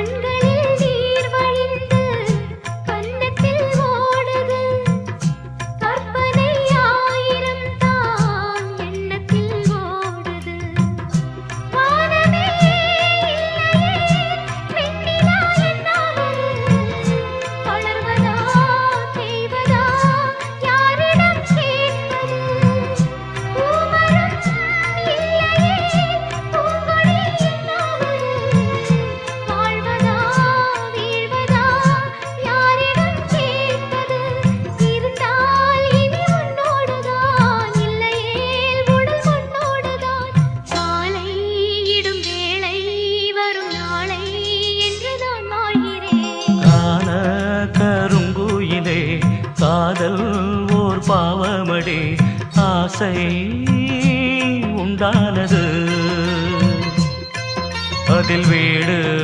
கண்களில் காதல் ஓர் பாவமடே. ஆசை உண்டானது. அதில் வீடு